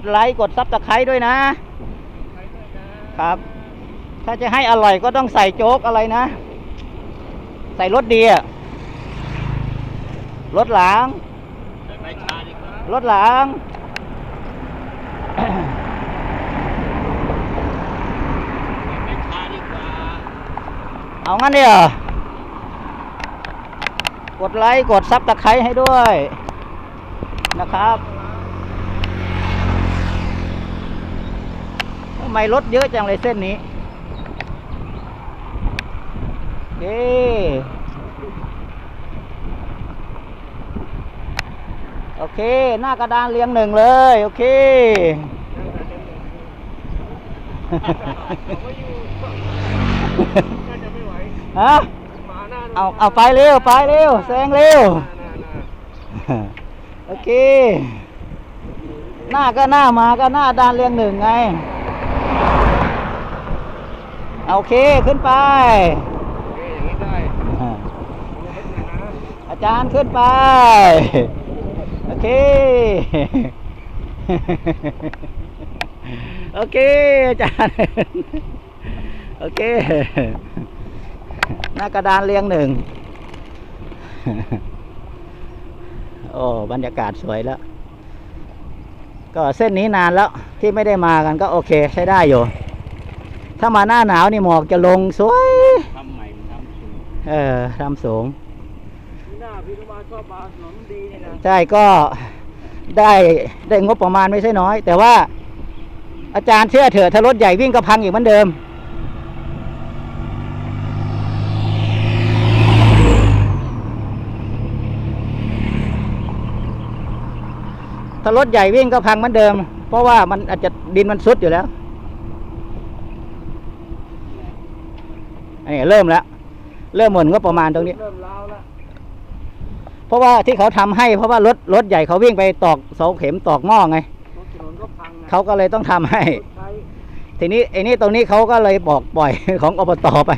กดไลค์กดซับสไครต์ด้วยนะ ครับ ถ้าจะให้อร่อยก็ต้องใส่โจ๊กอะไรนะ ใส่รสดีอะรสหลางรถหลังไปชาดีกว่าเอางั้นเนี่ยกดไลค์ กดซับตะไคร้ให้ด้วยนะครับทำ ไมรถเยอะจังเลยเส้นนี้เย้โอเค หน้ากระดานเรียงหนึ่งเลย โอเค ฮะ เอา เอาไปเร็ว ไปเร็วแซงเร็ว โอเค หน้าก็หน้ามาก็หน้าดานเรียงหนึ่งไง โอเคขึ้นไปอย่างนี้ได้อาจารย์ขึ้นไป โอเค โอเค อาจารย์ โอเค หน้ากระดานเรียงหนึ่ง โอ้ บรรยากาศสวยแล้ว ก็เส้นนี้นานแล้วที่ไม่ได้มากันก็โอเคใช้ได้อยู่ ถ้ามาหน้าหนาวนี่หมอกจะลงสวยทำใหม่ทำสูงเออทำสูงหน้าพี่นุมาชอบมาถนนดีนี่นะใช่ก็ได้ได้งบประมาณไม่ใช่น้อย แต่ว่าอาจารย์เชื่อเถอะถ้ารถใหญ่วิ่งก็พังอีกเหมือนเดิม ถ้ารถใหญ่วิ่งก็พังเหมือนเดิม เพราะว่ามันอาจจะดินมันซุดอยู่แล้วอันนี้เริ่มแล้ว เริ่มหมดงบประมาณตรงนี้ เริ่มล้าวแล้วเพราะว่าที่เขาทำให้ เพราะว่ารถรถใหญ่เขาวิ่งไปตอกเสาเข็มตอกหม้อไงถนนก็พังเขาก็เลยต้องทำให้ ใช้ทีนี้ไอ้นี่ตรงนี้เขาก็เลยบอกปล่อยของอบตไป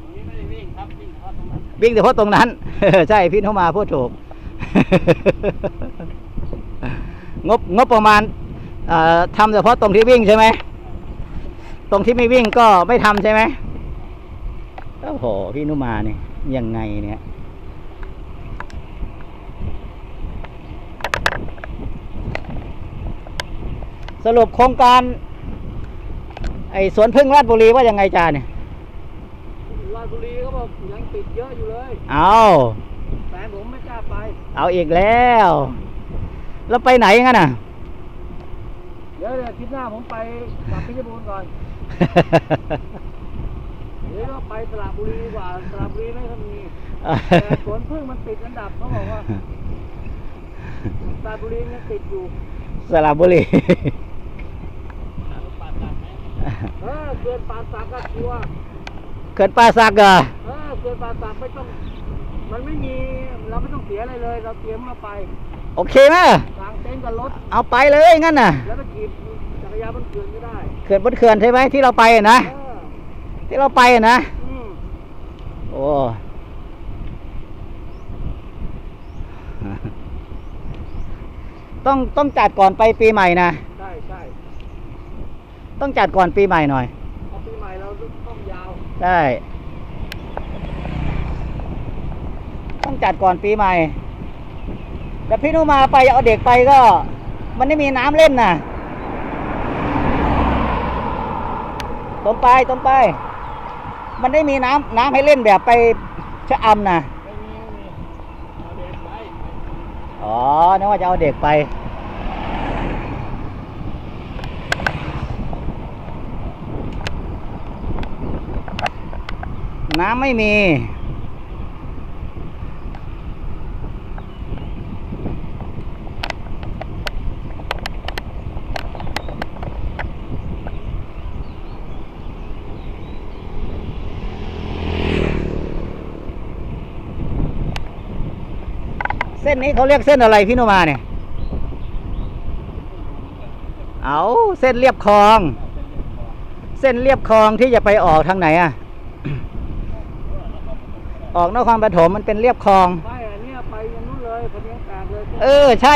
ตรงนี้ไม่ได้วิ่งครับวิ่งเฉพาะตรงนั้น วิ่งแต่เพราะตรงนั้น ใช่พี่นุมาพูดถูก งบงบประมาณทำเฉพาะตรงที่วิ่งใช่ไหม ตรงที่ไม่วิ่งก็ไม่ทำใช่ไหมโอ้โห พี่นุมาเนี่ยยังไงเนี่ยสรุปโครงการ ไอ้สวนพึ่งราชบุรีว่ายังไงจาเนี่ยราชบุรี บอกยังติดเยอะอยู่เลยเอาแฟนผมไม่กล้าไป เอาอีกแล้ว แล้วไปไหนงั้นน่ะ เดี๋ยวเดี๋ยวคิดหน้าผมไปกลับพิจิตรบูรณ์ก่อนเดี๋ยวเราไปสระบุรีดีกว่าสระบุรีไม่ค่อยมีแต่สวนพึ่งมันติดอันดับเขาบอกว่าสระบุรียังติดอยู่สระบุรี เออเกินป่าสักก็กลัวเกิดป่าสักเหรอเออเกินป่าสักไม่ต้อง มันไม่มีเราไม่ต้องเสียอะไรเลย เราเตรียมมาไปโอเคไหมกางเต็นท์กับรถ เอาไปเลยงั้นน่ะ แล้วก็ขี่จักรยานบนเขื่อนก็ได้เขื่อนบนเขื่อนใช่ไหมที่เราไปอะนะ เออที่เราไปอะนะ อืมโอ้ ต้องต้องจัดก่อนไปปีใหม่นะ ใช่ใช่ต้องจัดก่อนปีใหม่หน่อย พอปีใหม่เราต้องยาว ได้ ต้อง จัดก่อนปีใหม่ แต่พี่นุมาไปเอาเด็กไปก็ มันไม่มีน้ำเล่นน่ะตรงไปตรงไป มันไม่มีน้ำน้ำให้เล่นแบบไปชะอำน่ะอาเด็กไปอ๋อนึกว่าจะเอาเด็กไปน้ำไม่มี เส้นนี้เขาเรียกเส้นอะไรพี่โนมาเนี่ย เอาเส้นเรียบคลอง เส้นเรียบคลองที่จะไปออกทางไหนอะออกนครปฐมมันเป็นเรียบคลองไปอันเนี้ยไปยันนู้นเลยพะเนียงแตกเลยเส้เออ ใช่